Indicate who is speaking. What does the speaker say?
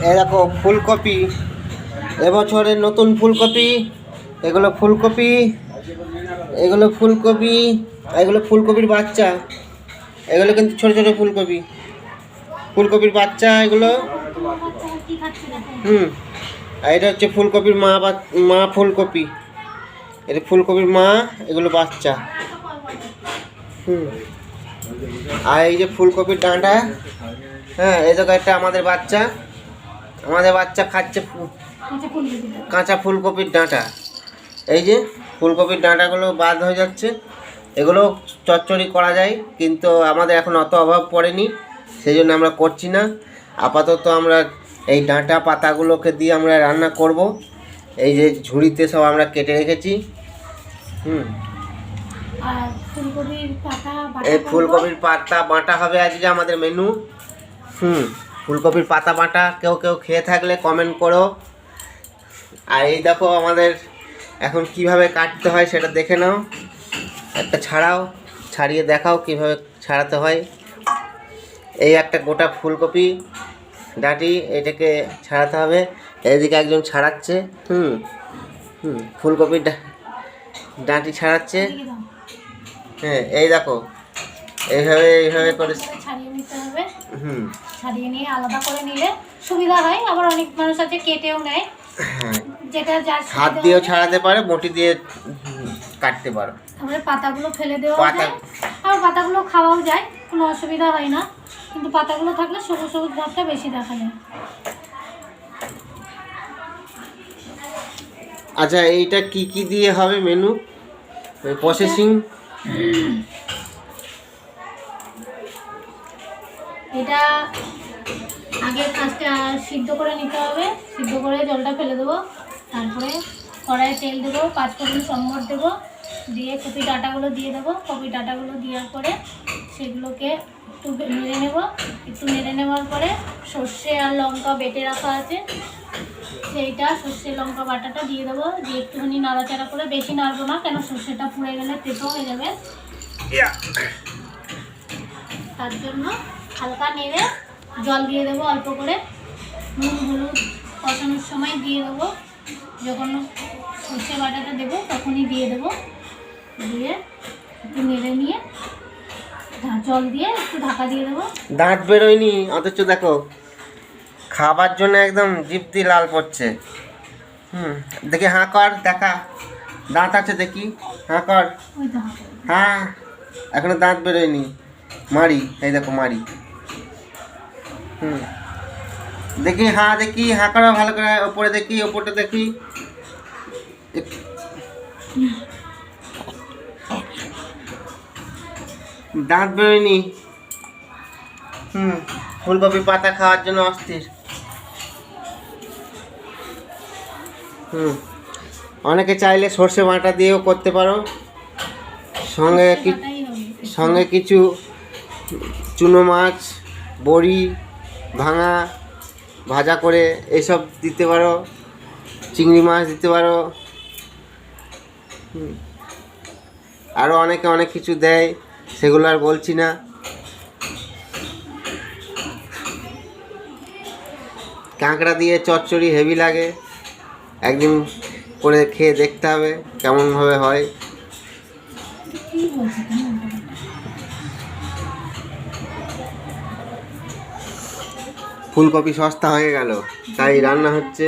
Speaker 1: দেখো ফুলকপি। এবছরের নতুন ফুলকপি, এগুলো ফুলকপি এগুলো ফুলকপি, এগুলো ফুলকপির বাচ্চা, এগুলো কিন্তু ছোট ছোট ফুলকপি। ফুলকপির বাচ্চা এগুলো। হুম, আর এটা হচ্ছে ফুলকপির মা মা ফুলকপি। এটা ফুলকপির মা, এগুলো বাচ্চা। হুম, আর এই যে ফুলকপির ডাঁটা হ্যাঁ এই একটা আমাদের বাচ্চা। আমাদের বাচ্চা খাচ্ছে। কাঁচা ফুলকপির ডাঁটা। এই যে ফুলকপির ডাঁটাগুলো বাদ হয়ে যাচ্ছে। এগুলো চচ্চড়ি করা যায় কিন্তু আমাদের এখন অত অভাব পড়েনি সেই জন্য আমরা করছি না। আপাতত আমরা এই ডাঁটা পাতাগুলোকে দিয়ে আমরা রান্না করব। এই যে ঝুড়িতে সব আমরা কেটে রেখেছি। হুম। এই ফুলকপির পাতা বাটা হবে আজকে আমাদের মেনু। হুম। ফুলকপির পাতা বাটা কেউ কেউ খেয়ে থাকলে কমেন্ট করো। আর এই দেখো আমাদের এখন কীভাবে কাটতে হয় সেটা দেখে নাও। একটা ছাড়াও ছাড়িয়ে দেখাও কীভাবে ছাড়াতে হয়। এই একটা গোটা ফুলকপি ডাটি এটাকে ছাড়াতে হবে। এদিকে একজন ছাড়াচ্ছে হুম হুম ফুলকপির ডাঁটি ছাড়াচ্ছে। হ্যাঁ এই দেখো এইভাবে এইভাবে করে
Speaker 2: ছাড়িয়ে নিতে হবে।
Speaker 1: হুম।
Speaker 2: ছাড়িয়ে নিয়ে আলাদা করে নিলে সুবিধা হয়। আবার অনেক মানুষ আছে কেটেও নেয়।
Speaker 1: হ্যাঁ।
Speaker 2: যেটা যার
Speaker 1: হাত দিয়েও ছাড়াতে পারে বটি দিয়ে কাটতে পারো।
Speaker 2: তারপরে পাতাগুলো ফেলে দেওয়া যায়। আর পাতাগুলো খাওয়াও যায় কোনো অসুবিধা হয় না। কিন্তু পাতাগুলো থাকলে সবুজ সবুজ ভাবটা বেশি দেখা যায়।
Speaker 1: আচ্ছা এইটা কি কি দিয়ে হবে মেনু প্রসেসিং
Speaker 2: এটা আগে ফার্স্টে সিদ্ধ করে নিতে হবে। সিদ্ধ করে জলটা ফেলে দেবো। তারপরে কড়াইয়ে তেল দেবো পাঁচ ফোড়ন সম্বর দেবো দিয়ে কপি ডাঁটাগুলো দিয়ে দেবো। কপি ডাঁটাগুলো দেওয়ার পরে সেগুলোকে একটু নেড়ে নেব। একটু নেড়ে নেওয়ার পরে সর্ষে আর লঙ্কা বেটে রাখা আছে। সেইটা সর্ষে লঙ্কা বাটাটা দিয়ে দেবো। দিয়ে একটুখানি নাড়াচাড়া করে বেশি নাড়বো না কেন সর্ষেটা পুড়ে গেলে তেতো হয়ে যাবে। তার জন্য হালকা নেড়ে জল দিয়ে দেবো অল্প করে। নুন হলুদ কষানোর সময় দিয়ে দেবো। যখন সর্ষে বাটাটা দেবো তখনই দিয়ে দেবো। দিয়ে একটু নেড়ে নিয়ে জল দিয়ে একটু ঢাকা দিয়ে দেবো।
Speaker 1: দাঁত বেরোয়নি অথচ দেখো খাবার জন্য একদম দিয়ে লাল পড়ছে। হুম দেখি হাঁ কর দেখা। দাঁত আছে দেখি হাঁ কর। হ্যাঁ এখনও দাঁত বেরোয়নি। মারি এই দেখো মারি। দেখি হ্যাঁ দেখি, হাঁ করো, ভালো করে ওপরে দেখি ওপরটা দেখি। দাঁত বেরোয়নি। হুম, ফুলকপি পাতা খাওয়ার জন্য অস্থির। হুম, অনেকে চাইলে সর্ষে বাটা দিয়েও করতে পারো। সঙ্গে সঙ্গে কিছু চুনো মাছ, বড়ি ভাঙা, ভাজা করে এসব দিতে পারো, চিংড়ি মাছ দিতে পারো। আরও অনেকে অনেক কিছু দেয়, সেগুলো আর বলছি না। কাঁকড়া দিয়ে চচ্চড়ি হেভি লাগে। একদিন করে খেয়ে দেখতে হবে কেমনভাবে হয়। ফুলকপি সস্তা হয়ে গেল তাই রান্না হচ্ছে